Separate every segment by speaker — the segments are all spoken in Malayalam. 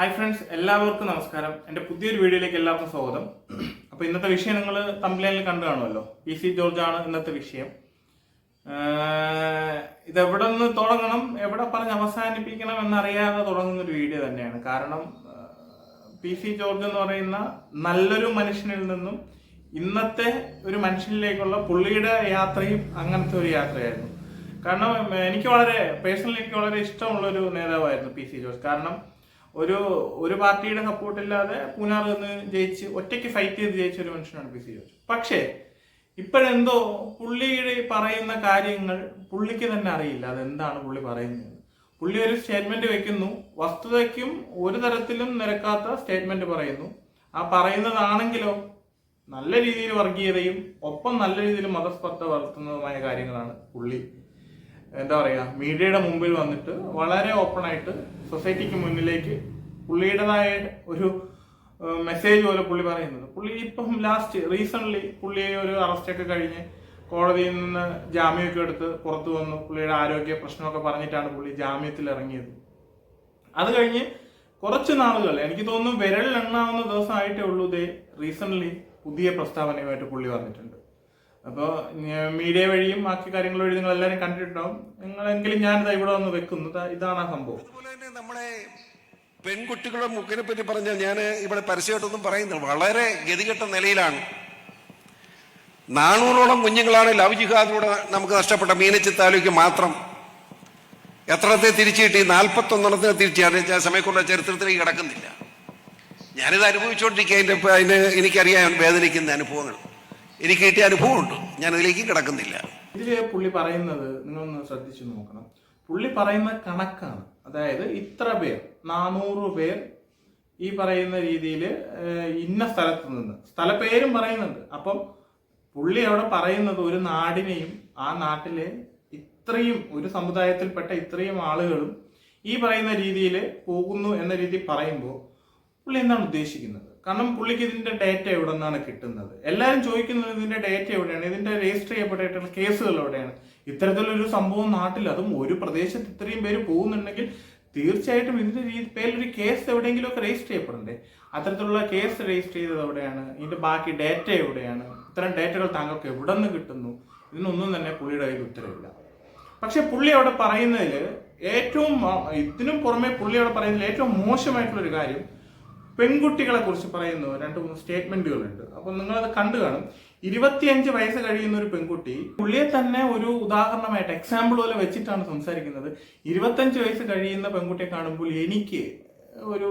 Speaker 1: ഹായ് ഫ്രണ്ട്സ് എല്ലാവർക്കും നമസ്കാരം. എന്റെ പുതിയൊരു വീഡിയോയിലേക്ക് എല്ലാവർക്കും സ്വാഗതം. അപ്പോൾ ഇന്നത്തെ വിഷയം നിങ്ങൾ തമ്പ്ലൈനിൽ കണ്ടു കാണുമല്ലോ. പി സി ജോർജ് ആണ് ഇന്നത്തെ വിഷയം. ഇതെവിടെ നിന്ന് തുടങ്ങണം എവിടെ പറഞ്ഞ് അവസാനിപ്പിക്കണം എന്നറിയാതെ തുടങ്ങുന്ന ഒരു വീഡിയോ തന്നെയാണ്. കാരണം പി സി ജോർജ് എന്ന് പറയുന്ന നല്ലൊരു മനുഷ്യനിൽ നിന്നും ഇന്നത്തെ ഒരു മനുഷ്യനിലേക്കുള്ള പുള്ളിയുടെ യാത്രയും അങ്ങനത്തെ ഒരു യാത്രയായിരുന്നു. കാരണം എനിക്ക് വളരെ പേഴ്സണലി എനിക്ക് വളരെ ഇഷ്ടമുള്ള ഒരു നേതാവായിരുന്നു പി സി ജോർജ്. കാരണം ഒരു ഒരു പാർട്ടിയുടെ സപ്പോർട്ട് ഇല്ലാതെ പൂനാറിൽ നിന്ന് ജയിച്ച് ഒറ്റയ്ക്ക് ഫൈറ്റ് ചെയ്ത് ജയിച്ച ഒരു മനുഷ്യനാണ് പി സി ജോർജ്. പക്ഷേ ഇപ്പോഴെന്തോ പുള്ളിയുടെ പറയുന്ന കാര്യങ്ങൾ പുള്ളിക്ക് തന്നെ അറിയില്ല. അതെന്താണ് പുള്ളി പറയുന്നത്? പുള്ളി ഒരു സ്റ്റേറ്റ്മെന്റ് വെക്കുന്നു. വസ്തുതയ്ക്കും ഒരു തരത്തിലും നിരക്കാത്ത സ്റ്റേറ്റ്മെന്റ് പറയുന്നു. ആ പറയുന്നതാണെങ്കിലോ നല്ല രീതിയിൽ വർഗീയതയും ഒപ്പം നല്ല രീതിയിൽ മതസ്പർദ്ധ വളർത്തുന്നതുമായ കാര്യങ്ങളാണ് പുള്ളി എന്താ പറയാ മീഡിയയുടെ മുമ്പിൽ വന്നിട്ട് വളരെ ഓപ്പൺ ആയിട്ട് സൊസൈറ്റിക്ക് മുന്നിലേക്ക് പുള്ളിയുടേതായ ഒരു മെസ്സേജ് പോലെ പുള്ളി പറയുന്നത് പുള്ളി ഇപ്പം ലാസ്റ്റ് റീസെന്റ് പുള്ളിയെ ഒരു അറസ്റ്റൊക്കെ കഴിഞ്ഞ് കോടതിയിൽ നിന്ന് ജാമ്യമൊക്കെ എടുത്ത് പുറത്തു വന്നു. പുള്ളിയുടെ ആരോഗ്യ പ്രശ്നമൊക്കെ പറഞ്ഞിട്ടാണ് പുള്ളി ജാമ്യത്തിൽ ഇറങ്ങിയത്. അത് കഴിഞ്ഞ് കുറച്ച് നാളുകൾ എനിക്ക് തോന്നുന്നു വിരലിൽ എണ്ണാവുന്ന ദിവസമായിട്ടേ ഉള്ളൂ ഇതേ റീസെന്റ് പുതിയ പ്രസ്താവനയുമായിട്ട് പുള്ളി വന്നിട്ടുണ്ട്. അപ്പോൾ മീഡിയ വഴിയും ബാക്കി കാര്യങ്ങൾ വഴി നിങ്ങൾ എല്ലാവരും കണ്ടിട്ടുണ്ടാവും. നിങ്ങളെങ്കിലും ഞാനിതാ ഇവിടെ വന്ന് വെക്കുന്നു. ഇതാണ് ആ സംഭവം.
Speaker 2: നമ്മളെ പെൺകുട്ടികളുടെ മുക്കിനെ പറ്റി പറഞ്ഞാൽ ഞാൻ ഇവിടെ പരസ്യമായിട്ടൊന്നും പറയുന്നില്ല. വളരെ ഗതികെട്ട നിലയിലാണ്. നാനൂറോളം കുഞ്ഞുങ്ങളാണ് ലവ് ജിഹാദിലൂടെ നമുക്ക് നഷ്ടപ്പെട്ട മീനച്ചി താലൂക്ക് മാത്രം. എത്രത്തെ തിരിച്ചു കിട്ടി? നാൽപ്പത്തൊന്നെണ്ണത്തിന് തിരിച്ചു. സമയക്കുള്ള ചരിത്രത്തിലേക്ക് കിടക്കുന്നില്ല. ഞാനിത് അനുഭവിച്ചുകൊണ്ടിരിക്കുക അതിന്റെ അതിന് എനിക്കറിയാൻ വേദനിക്കുന്ന അനുഭവങ്ങൾ. എനിക്ക് കിട്ടിയ അനുഭവമുണ്ട് ഞാൻ അതിലേക്ക് കിടക്കുന്നില്ല.
Speaker 1: ഇതിൽ പുള്ളി പറയുന്നത് നിങ്ങളൊന്ന് ശ്രദ്ധിച്ചു നോക്കണം. പുള്ളി പറയുന്ന കണക്കാണ്. അതായത് ഇത്ര പേർ നാനൂറ് പേർ ഈ പറയുന്ന രീതിയിൽ ഇന്ന സ്ഥലത്ത് നിന്ന്. സ്ഥലപ്പേരും പറയുന്നുണ്ട്. അപ്പം പുള്ളി അവിടെ പറയുന്നത് ഒരു നാടിനെയും ആ നാട്ടിലെ ഇത്രയും ഒരു സമുദായത്തിൽപ്പെട്ട ഇത്രയും ആളുകളും ഈ പറയുന്ന രീതിയിൽ പോകുന്നു എന്ന രീതി പറയുമ്പോൾ പുള്ളി എന്താണ് ഉദ്ദേശിക്കുന്നത്? കാരണം പുള്ളിക്ക് ഇതിന്റെ ഡേറ്റ എവിടെ നിന്നാണ് കിട്ടുന്നത്. എല്ലാവരും ചോദിക്കുന്നത് ഇതിന്റെ ഡേറ്റ എവിടെയാണ്? ഇതിന്റെ രജിസ്റ്റർ ചെയ്യപ്പെട്ടിട്ടുള്ള കേസുകൾ എവിടെയാണ്? ഇത്തരത്തിലൊരു സംഭവം നാട്ടിൽ അതും ഒരു പ്രദേശത്ത് ഇത്രയും പേര് പോകുന്നുണ്ടെങ്കിൽ തീർച്ചയായിട്ടും ഇതിന്റെ രീതി പേരിലൊരു കേസ് എവിടെയെങ്കിലും ഒക്കെ രജിസ്റ്റർ ചെയ്യപ്പെടണ്ടേ? അത്തരത്തിലുള്ള കേസ് രജിസ്റ്റർ ചെയ്തത് എവിടെയാണ്? ഇതിന്റെ ബാക്കി ഡേറ്റ എവിടെയാണ്? ഇത്തരം ഡേറ്റകൾ താങ്കൾക്ക് എവിടെ നിന്ന് കിട്ടുന്നു? ഇതിനൊന്നും തന്നെ പുള്ളിയുടെ കയ്യിൽ ഉത്തരവില്ല. പക്ഷെ പുള്ളി അവിടെ പറയുന്നതിൽ ഏറ്റവും ഇതിനും പുറമെ പുള്ളി അവിടെ പറയുന്നതിൽ ഏറ്റവും മോശമായിട്ടുള്ള ഒരു കാര്യം പെൺകുട്ടികളെ കുറിച്ച് പറയുന്നു. രണ്ട് മൂന്ന് സ്റ്റേറ്റ്മെന്റുകളുണ്ട്. അപ്പൊ നിങ്ങളത് കണ്ടു കാണും. ഇരുപത്തിയഞ്ച് വയസ്സ് കഴിയുന്ന ഒരു പെൺകുട്ടി പുള്ളിയെ തന്നെ ഒരു ഉദാഹരണമായിട്ട് എക്സാമ്പിൾ പോലെ വെച്ചിട്ടാണ് സംസാരിക്കുന്നത്. ഇരുപത്തഞ്ച് വയസ്സ് കഴിയുന്ന പെൺകുട്ടിയെ കാണുമ്പോൾ എനിക്ക് ഒരു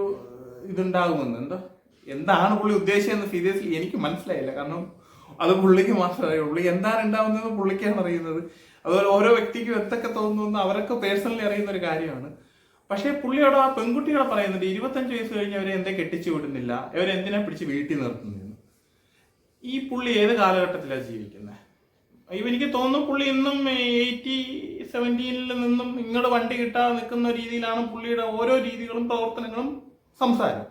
Speaker 1: ഇതുണ്ടാകുമെന്ന്. എന്താ? എന്താണ് പുള്ളി ഉദ്ദേശിച്ചതെന്ന് സീരിയസ്ലി എനിക്ക് മനസ്സിലായില്ല. കാരണം അത് പുള്ളിക്ക് മാത്രമേ അറിയുള്ളൂ. പുള്ളി എന്താണ് ഉണ്ടാവുന്നത് പുള്ളിക്കാണ് അറിയുന്നത്. അതുപോലെ ഓരോ വ്യക്തിക്കും എന്തൊക്കെ തോന്നുന്നു അവരൊക്കെ പേഴ്സണലി അറിയുന്ന ഒരു കാര്യമാണ്. പക്ഷേ പുള്ളിയോട് ആ പെൺകുട്ടികളെ പറയുന്നുണ്ട് ഇരുപത്തഞ്ച് വയസ്സ് കഴിഞ്ഞ് അവരെ എന്തേ കെട്ടിച്ചു വിടുന്നില്ല. അവരെന്തിനാ പിടിച്ച് വീട്ടിൽ നിർത്തുന്നു ഈ പുള്ളി ഏത് കാലഘട്ടത്തിലാണ് ജീവിക്കുന്നത് എനിക്ക് തോന്നുന്നു പുള്ളി ഇന്നും എയ്റ്റി സെവന്റീനിൽ നിന്നും ഇങ്ങോട്ട് വണ്ടി കിട്ടാതെ നിൽക്കുന്ന രീതിയിലാണ് പുള്ളിയുടെ ഓരോ രീതികളും പ്രവർത്തനങ്ങളും സംസാരം.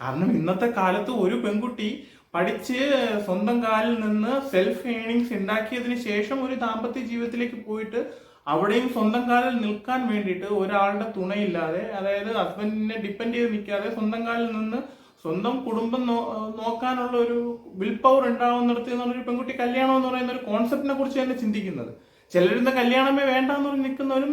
Speaker 1: കാരണം ഇന്നത്തെ കാലത്ത് ഒരു പെൺകുട്ടി പഠിച്ച് സ്വന്തം കാലിൽ നിന്ന് സെൽഫ് ഏണിങ്സ് ഉണ്ടാക്കിയതിന് ശേഷം ഒരു ദാമ്പത്യ ജീവിതത്തിലേക്ക് പോയിട്ട് അവിടെയും സ്വന്തം കാലിൽ നിൽക്കാൻ വേണ്ടിയിട്ട് ഒരാളുടെ തുണയില്ലാതെ അതായത് ഹസ്ബൻഡിനെ ഡിപ്പെൻഡ് ചെയ്ത് നിൽക്കാതെ സ്വന്തം കാലിൽ നിന്ന് സ്വന്തം കുടുംബം നോക്കാനുള്ള ഒരു വിൽ പവർ ഉണ്ടാവുന്നിടത്ത് നിന്നുള്ളൊരു പെൺകുട്ടി കല്യാണം എന്ന് പറയുന്ന ഒരു കോൺസെപ്റ്റിനെ കുറിച്ച് തന്നെ ചിന്തിക്കുന്നത്. ചിലരുന്ന കല്യാണമേ വേണ്ട എന്ന് പറഞ്ഞ് നിൽക്കുന്നവരും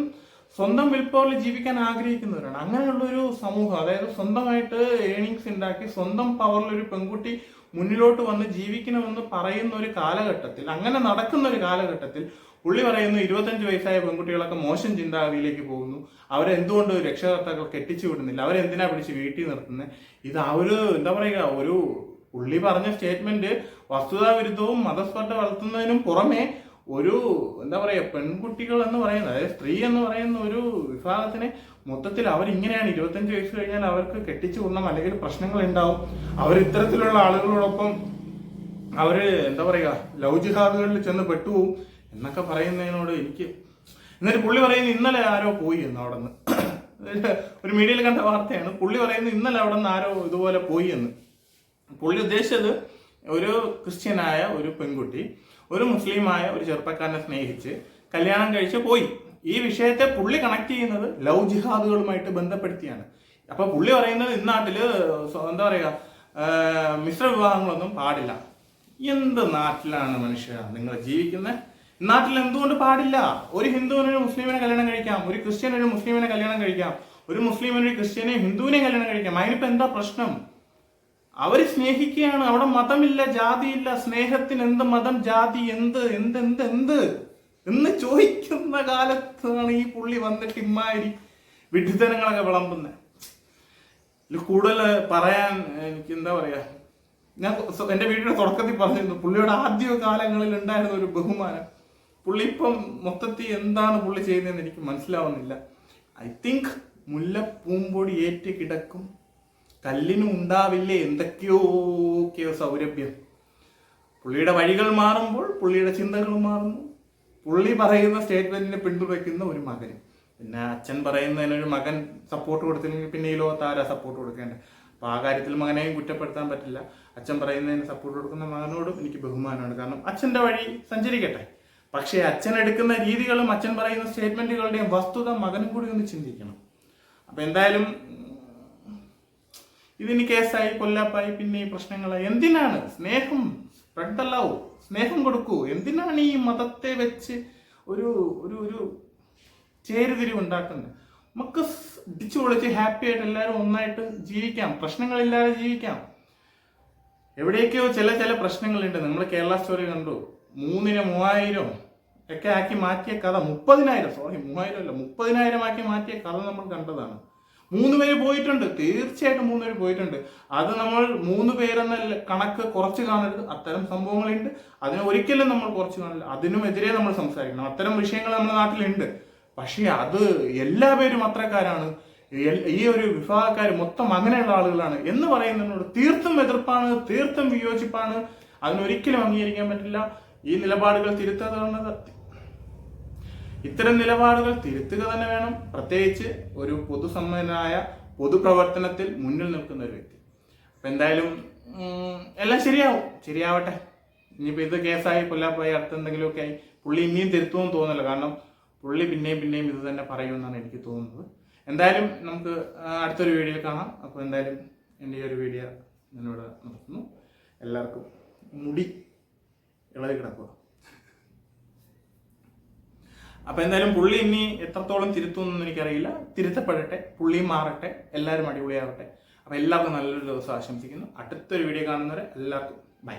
Speaker 1: സ്വന്തം വിൽ പവറിൽ ജീവിക്കാൻ ആഗ്രഹിക്കുന്നവരാണ്. അങ്ങനെയുള്ള ഒരു സമൂഹം അതായത് സ്വന്തമായിട്ട് ഏണിങ്സ് ഉണ്ടാക്കി സ്വന്തം പവറിൽ ഒരു പെൺകുട്ടി മുന്നിലോട്ട് വന്ന് ജീവിക്കണമെന്ന് പറയുന്ന ഒരു കാലഘട്ടത്തിൽ അങ്ങനെ നടക്കുന്ന ഒരു കാലഘട്ടത്തിൽ പുള്ളി പറയുന്നു ഇരുപത്തഞ്ച് വയസ്സായ പെൺകുട്ടികളൊക്കെ മോശം ചിന്താഗതിയിലേക്ക് പോകുന്നു. അവരെന്തുകൊണ്ട് രക്ഷകർത്താക്കൾ കെട്ടിച്ചു വിടുന്നില്ല? അവരെന്തിനാ പിടിച്ച് വീട്ടിൽ നിർത്തുന്നത് ഇത് ആ ഒരു എന്താ പറയുക ഒരു പുള്ളി പറഞ്ഞ സ്റ്റേറ്റ്മെന്റ് വസ്തുതാ വിരുദ്ധവും മതസ്പർദ്ധ വളർത്തുന്നതിനും പുറമെ ഒരു എന്താ പറയുക പെൺകുട്ടികൾ എന്ന് പറയുന്നത് അതായത് സ്ത്രീ എന്ന് പറയുന്ന ഒരു വിഭാഗത്തിനെ മൊത്തത്തിൽ അവരിങ്ങനെയാണ്. ഇരുപത്തഞ്ച് വയസ്സ് കഴിഞ്ഞാൽ അവർക്ക് കെട്ടിച്ചു വിടണം അല്ലെങ്കിൽ പ്രശ്നങ്ങൾ ഉണ്ടാവും. അവർ ഇത്തരത്തിലുള്ള ആളുകളോടൊപ്പം അവർ എന്താ പറയുക ലവ് ജിഹാദുകളിൽ ചെന്ന് പെട്ടുപോകും എന്നൊക്കെ പറയുന്നതിനോട് എനിക്ക് എന്നിട്ട് പുള്ളി പറയുന്നത് ഇന്നലെ ആരോ പോയി എന്ന് അവിടെ നിന്ന് ഒരു മീഡിയയിൽ കണ്ട വാർത്തയാണ് പുള്ളി പറയുന്നത് ഇന്നലെ അവിടെ നിന്ന് ആരോ ഇതുപോലെ പോയി എന്ന്. പുള്ളി ഉദ്ദേശിച്ചത് ഒരു ക്രിസ്ത്യനായ ഒരു പെൺകുട്ടി ഒരു മുസ്ലിമായ ഒരു ചെറുപ്പക്കാരനെ സ്നേഹിച്ച് കല്യാണം കഴിച്ച് പോയി. ഈ വിഷയത്തെ പുള്ളി കണക്ട് ചെയ്യുന്നത് ലവ് ജിഹാദുകളുമായിട്ട് ബന്ധപ്പെടുത്തിയാണ്. അപ്പൊ പുള്ളി പറയുന്നത് ഇന്നാട്ടിൽ നാട്ടിൽ എന്താ പറയാ ആ, മിശ്ര വിവാഹങ്ങളൊന്നും പാടില്ല. എന്ത് നാട്ടിലാണ് മനുഷ്യ നിങ്ങൾ ജീവിക്കുന്നത് നാട്ടിൽ എന്തുകൊണ്ട് പാടില്ല? ഒരു ഹിന്ദുവിന് ഒരു മുസ്ലിമിനെ കല്യാണം കഴിക്കാം ഒരു ക്രിസ്ത്യൻ ഒരു മുസ്ലിമിനെ കല്യാണം കഴിക്കാം ഒരു മുസ്ലിമിന് ഒരു ക്രിസ്ത്യനെ ഹിന്ദുവിനെ കല്യാണം കഴിക്കാം. അതിനിപ്പോ എന്താ പ്രശ്നം? അവർ സ്നേഹിക്കുകയാണ്. അവിടെ മതമില്ല ജാതിയില്ല. സ്നേഹത്തിന് എന്ത് മതം ജാതി എന്ത് എന്ത് എന്ത് എന്ത്? എന്ന് ചോദിക്കുന്ന കാലത്താണ് ഈ പുള്ളി വന്നിട്ട് ഇമ്മാതിരി വിഡ്ഢിത്തനങ്ങളൊക്കെ വിളമ്പുന്നത് ഇതിൽ കൂടുതൽ പറയാൻ എനിക്ക് എന്താ പറയാ ഞാൻ എന്റെ വീടിന്റെ തുടക്കത്തിൽ പറഞ്ഞിരുന്നു പുള്ളിയുടെ ആദ്യ കാലങ്ങളിൽ ഉണ്ടായിരുന്ന ഒരു ബഹുമാനം. പുള്ളി ഇപ്പം മൊത്തത്തിൽ എന്താണ് പുള്ളി ചെയ്യുന്നതെന്ന് എനിക്ക് മനസ്സിലാവുന്നില്ല. ഐ തിങ്ക് മുല്ലപ്പൂമ്പൊടി ഏറ്റ് കിടക്കും. കല്ലിനും ഉണ്ടാവില്ലേ എന്തൊക്കെയോക്കെയോ സൗരഭ്യം. പുള്ളിയുടെ വഴികൾ മാറുമ്പോൾ പുള്ളിയുടെ ചിന്തകൾ മാറുന്നു. പുള്ളി പറയുന്ന സ്റ്റേറ്റ്മെന്റിനെ പിന്തുണയ്ക്കുന്ന ഒരു മകൻ. പിന്നെ അച്ഛൻ പറയുന്നതിനൊരു മകൻ സപ്പോർട്ട് കൊടുത്തില്ലെങ്കിൽ പിന്നെ ഈ ലോകത്ത് ആരാ സപ്പോർട്ട് കൊടുക്കേണ്ടത്? അപ്പോൾ ആ കാര്യത്തിൽ മകനെയും കുറ്റപ്പെടുത്താൻ പറ്റില്ല. അച്ഛൻ പറയുന്നതിന് സപ്പോർട്ട് കൊടുക്കുന്ന മകനോടും എനിക്ക് ബഹുമാനമാണ്. കാരണം അച്ഛന്റെ വഴി സഞ്ചരിക്കട്ടെ. പക്ഷേ അച്ഛൻ എടുക്കുന്ന രീതികളും അച്ഛൻ പറയുന്ന സ്റ്റേറ്റ്മെന്റുകളുടെയും വസ്തുത മകനും കൂടി ഒന്ന് ചിന്തിക്കണം. അപ്പൊ എന്തായാലും ഇതിന് കേസായി കൊല്ലാപ്പായി പിന്നെ ഈ പ്രശ്നങ്ങളായി. എന്തിനാണ്? സ്നേഹം സ്പ്രെഡ് ദ ലവ് സ്നേഹം കൊടുക്കൂ. എന്തിനാണ് ഈ മതത്തെ വെച്ച് ഒരു ഒരു ഒരു ചേരുതിരിവ് ഉണ്ടാക്കുന്നത്? നമുക്ക് ഇടിച്ചു പൊളിച്ച് ഹാപ്പി ആയിട്ട് എല്ലാവരും ഒന്നായിട്ട് ജീവിക്കാം. പ്രശ്നങ്ങളില്ലാതെ ജീവിക്കാം. എവിടെയൊക്കെയോ ചില ചില പ്രശ്നങ്ങളുണ്ട്. നമ്മൾ കേരള സ്റ്റോറി കണ്ടു. മൂന്നിന് മൂവായിരം ഒക്കെ ആക്കി മാറ്റിയ കഥ. മുപ്പതിനായിരം സോറി മൂവായിരം അല്ല മുപ്പതിനായിരം ആക്കി മാറ്റിയ കഥ നമ്മൾ കണ്ടതാണ്. മൂന്ന് പേര് പോയിട്ടുണ്ട്. തീർച്ചയായിട്ടും മൂന്ന് പേര് പോയിട്ടുണ്ട്. അത് നമ്മൾ മൂന്ന് പേരെന്ന കണക്ക് കുറച്ച് കാണരുത്. അത്തരം സംഭവങ്ങളുണ്ട്. അതിനെ ഒരിക്കലും നമ്മൾ കുറച്ച് കാണില്ല അതിനുമെതിരെ നമ്മൾ സംസാരിക്കണം. അത്തരം വിഷയങ്ങൾ നമ്മുടെ നാട്ടിലുണ്ട്. പക്ഷേ അത് എല്ലാ പേരും അത്രക്കാരാണ്. ഈ ഒരു വിഭാഗക്കാർ മൊത്തം അങ്ങനെയുള്ള ആളുകളാണ് എന്ന് പറയുന്നതിനോട് തീർത്തും എതിർപ്പാണ് തീർത്തും വിയോജിപ്പാണ്. അതിനൊരിക്കലും അംഗീകരിക്കാൻ പറ്റില്ല. ഈ നിലപാടുകൾ തിരുത്തുന്നത് ഇത്തരം നിലപാടുകൾ തിരുത്തുക തന്നെ വേണം. പ്രത്യേകിച്ച് ഒരു പൊതുസമ്മതനായ പൊതുപ്രവർത്തനത്തിൽ മുന്നിൽ നിൽക്കുന്ന ഒരു വ്യക്തി. അപ്പൊ എന്തായാലും എല്ലാം ശരിയാവും. ശരിയാവട്ടെ. ഇനിയിപ്പോ ഇത് കേസായി കൊല്ലാപ്പായി അടുത്ത എന്തെങ്കിലുമൊക്കെ ആയി പുള്ളി ഇനിയും തിരുത്തുമെന്ന് തോന്നുന്നില്ല. കാരണം പുള്ളി പിന്നെയും പിന്നെയും ഇത് തന്നെ പറയുമെന്നാണ് എനിക്ക് തോന്നുന്നത്. എന്തായാലും നമുക്ക് അടുത്തൊരു വീഡിയോ കാണാം. അപ്പോൾ എന്തായാലും എന്റെ ഈ ഒരു വീഡിയോ ഞാനിവിടെ നിർത്തുന്നു. എല്ലാവർക്കും മുടി ഇളകി കിടക്കുക. അപ്പൊ എന്തായാലും പുള്ളി ഇനി എത്രത്തോളം തിരുത്തുമെന്ന് എനിക്കറിയില്ല. തിരുത്തപ്പെടട്ടെ പുള്ളിയും മാറട്ടെ എല്ലാവരും അടിപൊളിയാവട്ടെ. അപ്പൊ എല്ലാവർക്കും നല്ലൊരു ദിവസം ആശംസിക്കുന്നു. അടുത്തൊരു വീഡിയോ കാണുന്നവരെ എല്ലാവർക്കും ബൈ